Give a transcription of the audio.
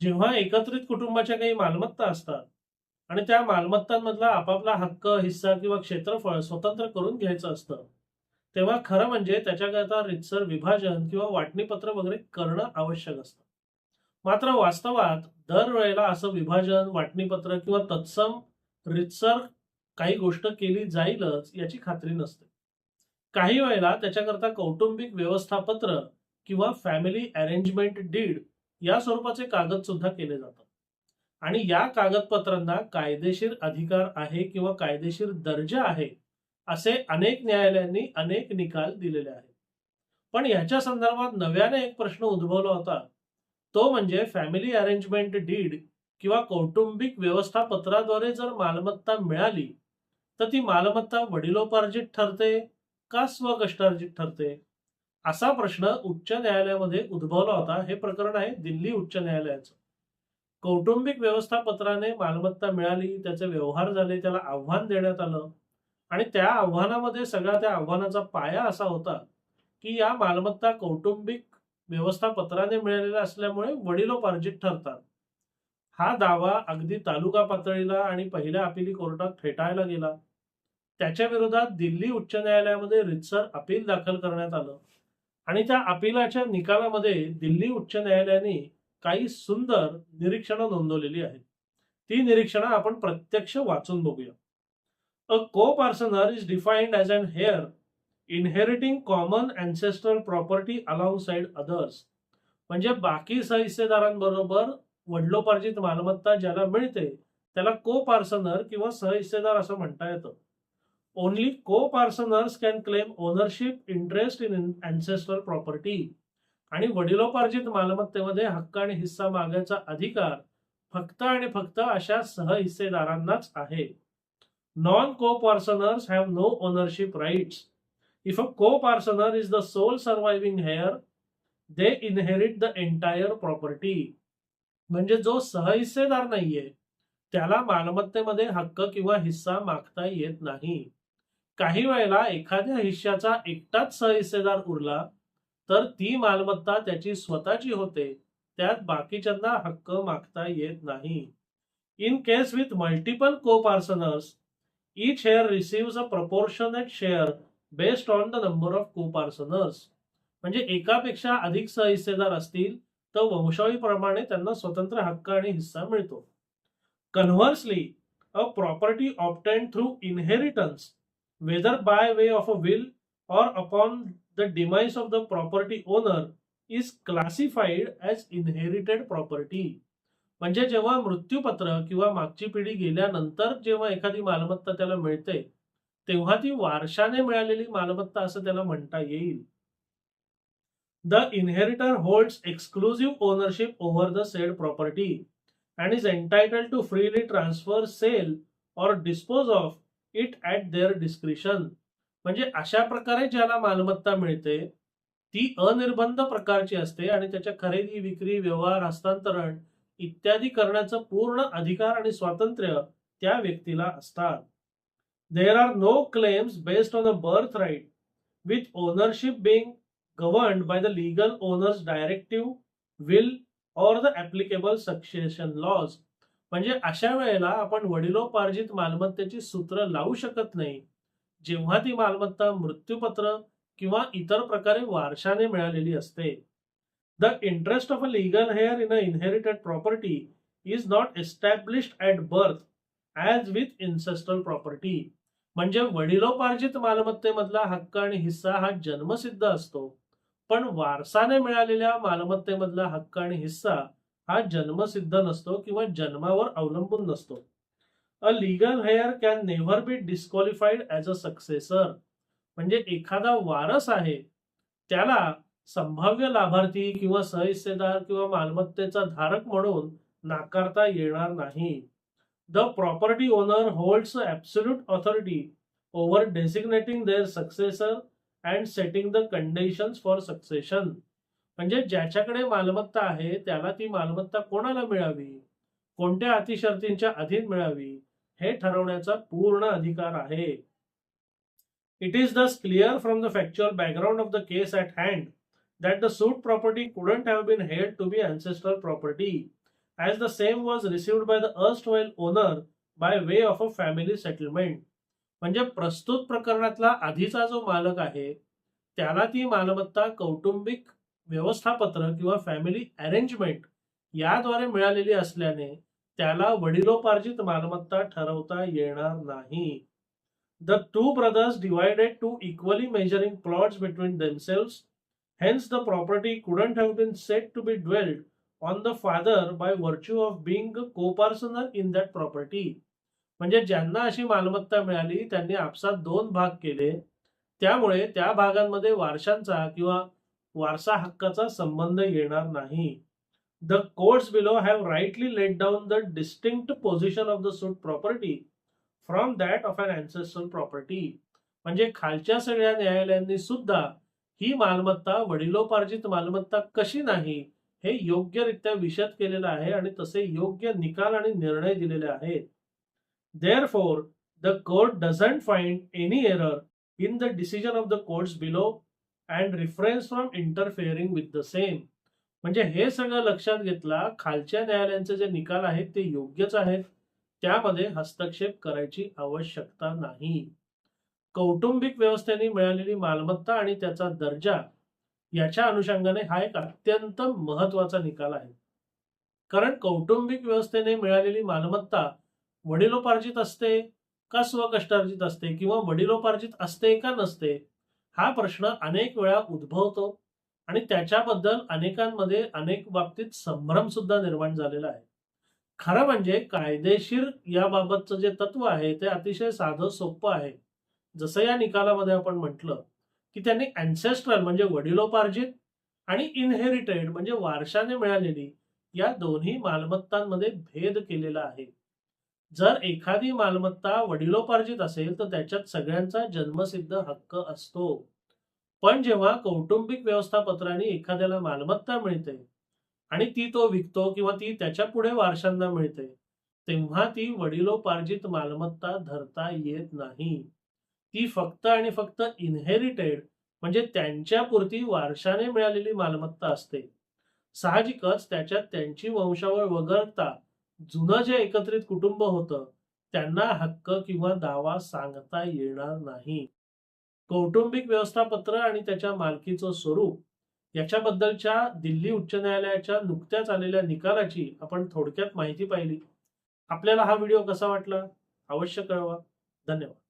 जेव्हा एकत्रित कुटुंबाच्या काही मालमत्ता असतात आणि त्या मालमत्तांमधला आपापला हक्क, हिस्सा किंवा क्षेत्रफळ स्वतंत्र करून घ्यायचं असतं, तेव्हा खरं म्हणजे त्याच्याकरता रीतसर विभाजन किंवा वाटणीपत्र वगैरे करणं आवश्यक असतं. मात्र वास्तवात दरवेळेला असं विभाजन, वाटणीपत्र किंवा तत्सम रीतसर काही गोष्ट केली जाईलच याची खात्री नसते. काही वेळेला त्याच्याकरता कौटुंबिक व्यवस्थापत्र किंवा फॅमिली अरेंजमेंट डीड या स्वरूपाचे कागद सुद्धा केले जातात. आणि या कागदपत्रांना कायदेशीर अधिकार आहे किंवा कायदेशीर दर्जा आहे असे अनेक न्यायालयांनी अनेक निकाल दिलेले आहेत. पण ह्याच्या संदर्भात नव्याने एक प्रश्न उद्भवला होता. तो म्हणजे फॅमिली अरेंजमेंट डीड किंवा कौटुंबिक व्यवस्थापत्राद्वारे जर मालमत्ता मिळाली तर ती मालमत्ता वडिलोपार्जित ठरते का स्वकष्टार्जित ठरते? असा प्रश्न उच्च न्यायालयामध्ये उद्भवला होता. हे प्रकरण आहे दिल्ली उच्च न्यायालयाचं. कौटुंबिक व्यवस्थापत्राने मालमत्ता मिळाली त्याचे व्यवहार झाले त्याला आव्हान देण्यात आलं. आणि त्या आव्हानामध्ये सगळा त्या आव्हानाचा पाया असा होता की या मालमत्ता कौटुंबिक व्यवस्थापत्राने मिळालेल्या असल्यामुळे वडिलोपार्जित ठरतात. हा दावा अगदी तालुका पातळीला आणि पहिल्या अपिली कोर्टात फेटाळला गेला. त्याच्या विरोधात दिल्ली उच्च न्यायालयामध्ये रितसर अपील दाखल करण्यात आलं. आणि त्या अपिलाच्या निकालामध्ये दिल्ली उच्च न्यायालयाने काही सुंदर निरीक्षणं नोंदवलेली आहेत. ती निरीक्षणं आपण प्रत्यक्ष वाचून बघूया. A coparcener is defined as an heir inheriting common ancestral property alongside others म्हणजे बाकी सहिस्सेदारांबरोबर वडिलोपार्जित मालमत्ता ज्याला मिळते त्याला को पार्सनर किंवा सहहिस्सेदार असं म्हणता येतं. Only co-parsoners can claim ownership interest in ancestral property आणि वडिलोपार्जित मालमत्तेमध्ये हक्क आणि हिस्सा मागायचा अधिकार फक्त आणि फक्त अशा सहहिस्सेदारांनाच आहे. Non coparceners have no ownership rights if a coparcener is the sole surviving heir they inherit the entire property म्हणजे जो सहहिस्सेदार नाहीये त्याला मालमत्तेमध्ये हक्क किंवा हिस्सा मागता येत नाही. काही वेळेला एखाद्या हिश्श्याचा एकटाच सहहिस्सेदार उरला तर ती मालमत्ता त्याची स्वतःची होते त्यात बाकीच्यांना हक्क मागता येत नाही. In case with multiple coparceners each heir receive a proportionate share based on the number of coparceners म्हणजे एकापेक्षा अधिक सहहिस्सेदार असतील तर वंशावळीप्रमाणे त्यांना स्वतंत्र हक्क आणि हिस्सा मिळतो. Conversely a property obtained through inheritance whether by way of a will or upon the demise of the property owner is classified as inherited property. म्हणजे जेव्हा मृत्यूपत्र किंवा मागची पिढी गेल्यानंतर जेव्हा एखादी मालमत्ता त्याला मिळते तेव्हा ती वारशाने मिळालेली मालमत्ता असं त्याला म्हणता येईल. The inheritor holds exclusive ownership over the said property and is entitle to freely transfer sell or dispose of it at their discretion म्हणजे अशा प्रकारे ज्याला मालमत्ता मिळते ती अनिर्बंध प्रकारची असते आणि त्याच्या खरेदी विक्री व्यवहार हस्तांतरण इत्यादी करण्याचं पूर्ण अधिकार आणि स्वातंत्र्य त्या व्यक्तीला असतात. There are no claims based on a birth right with ownership being govern by the legal owners directive will or the applicable succession laws म्हणजे अशा वेळेला आपण वडिलोपार्जित मालमत्तेची सूत्र लावू शकत नाही. जेव्हा ती मालमत्ता मृत्यूपत्र किंवा इतर प्रकारे वारशाने मिळालेली असते. The interest of a legal heir in a inherited property is not established at birth as with ancestral property म्हणजे वडिलोपार्जित मालमत्तेमधला हक्क आणि हिस्सा हा जन्मसिद्ध असतो. पण वारसाने मिळालेल्या मालमत्तेमधला हक्क आणि हिस्सा हा जन्मसिद्ध नसतो किंवा जन्मावर अवलंबून नसतो. A legal heir can never be disqualified as a successor म्हणजे एखादा वारस आहे त्याला संभाव्य लाभार्थी किंवा सहिस्सेदार किंवा मालमत्तेचा धारक म्हणून नाकारता येणार नाही. The property owner holds absolute authority over designating their successor and setting the conditions for succession म्हणजे ज्याच्याकडे मालमत्ता आहे त्याला ती मालमत्ता कोणाला मिळावी? कोणत्या अतिशर्तींच्या अधीन मिळावी? हे ठरवण्याचा पूर्ण अधिकार आहे. It is thus clear from the factual background of the case at hand that the suit property couldn't have been held to be ancestral property as the same was received by the erstwhile owner by way of a family settlement. म्हणजे प्रस्तुत प्रकरणातला आधीचा जो मालक आहे त्याला ती मालमत्ता कौटुंबिक व्यवस्थापत्र किंवा फॅमिली अरेंजमेंट याद्वारे मिळालेली असल्याने त्याला वडिलोपार्जित मालमत्ता ठरवता येणार नाही. The two brothers divided to equally measuring plots between themselves hence the property couldn't have been said to be devolved on the father by virtue of being a in that property म्हणजे ज्यांना अशी मालमत्ता मिळाली त्यांनी आपसात दोन भाग केले. त्यामुळे त्या भागांमध्ये वारशांचा किंवा वारसा हक्काचा संबंध येणार नाही. The courts below have rightly laid down the distinct position of the suit property from that of an ancestral property म्हणजे खालच्या सगळ्या न्यायालयांनी सुद्धा ही मालमत्ता वडिलोपार्जित मालमत्ता कशी नाही हे योग्यरित्या विशद केलेलं आहे आणि तसे योग्य निकाल आणि निर्णय दिलेले आहेत. Therefore the court doesn't find any error in the decision of the courts below and refrains from interfering with the same. म्हणजे हे सगळं लक्षात घेतला खालच्या न्यायालयांचे जे निकाल आहेत ते योग्यच आहेत. त्यामध्ये हस्तक्षेप करायची आवश्यकता नाही. कौटुंबिक व्यवस्थेने मिळालेली मालमत्ता आणि त्याचा दर्जा याच्या अनुषंगाने हा एक अत्यंत महत्त्वाचा निकाल आहे. कारण कौटुंबिक व्यवस्थेने मिळालेली मालमत्ता वडिलोपार्जित असते का स्वकष्टार्जित असते किंवा वडिलोपार्जित असते का नसते हा प्रश्न अनेक वेळा उद्भवतो आणि त्याच्याबद्दल अनेकांमध्ये अनेक बाबतीत संभ्रम सुद्धा निर्माण झालेला आहे. खरं म्हणजे कायदेशीर याबाबतचं जे तत्व आहे ते अतिशय साधं सोपं आहे. जसं या निकालामध्ये आपण म्हटलं की त्यांनी अँसेस्ट्रल म्हणजे वडिलोपार्जित आणि इनहेरिटेड म्हणजे वारशाने मिळालेली या दोन्ही मालमत्तांमध्ये भेद केलेला आहे. जर एखादी मालमत्ता वडिलोपार्जित असेल तर त्याच्यात सगळ्यांचा जन्मसिद्ध हक्क असतो. पण जेव्हा कौटुंबिक व्यवस्थापत्राने एखाद्याला मालमत्ता मिळते आणि ती तो विकतो किंवा ती त्याच्या पुढे वारशांना मिळते तेव्हा ती वडिलोपार्जित मालमत्ता धरता येत नाही. ती फक्त आणि फक्त इनहेरिटेड म्हणजे त्यांच्यापुरती वारशाने मिळालेली मालमत्ता असते. साहजिकच त्याच्यात त्यांची वंशावळ वगळता जुनं जे एकत्रित कुटुंब होतं त्यांना हक्क किंवा दावा सांगता येणार नाही. कौटुंबिक व्यवस्थापत्र आणि त्याच्या मालकीचं स्वरूप याच्याबद्दलच्या दिल्ली उच्च न्यायालयाच्या नुकत्याच आलेल्या निकालाची आपण थोडक्यात माहिती पाहिली. आपल्याला हा व्हिडिओ कसा वाटला? अवश्य कळवा. धन्यवाद.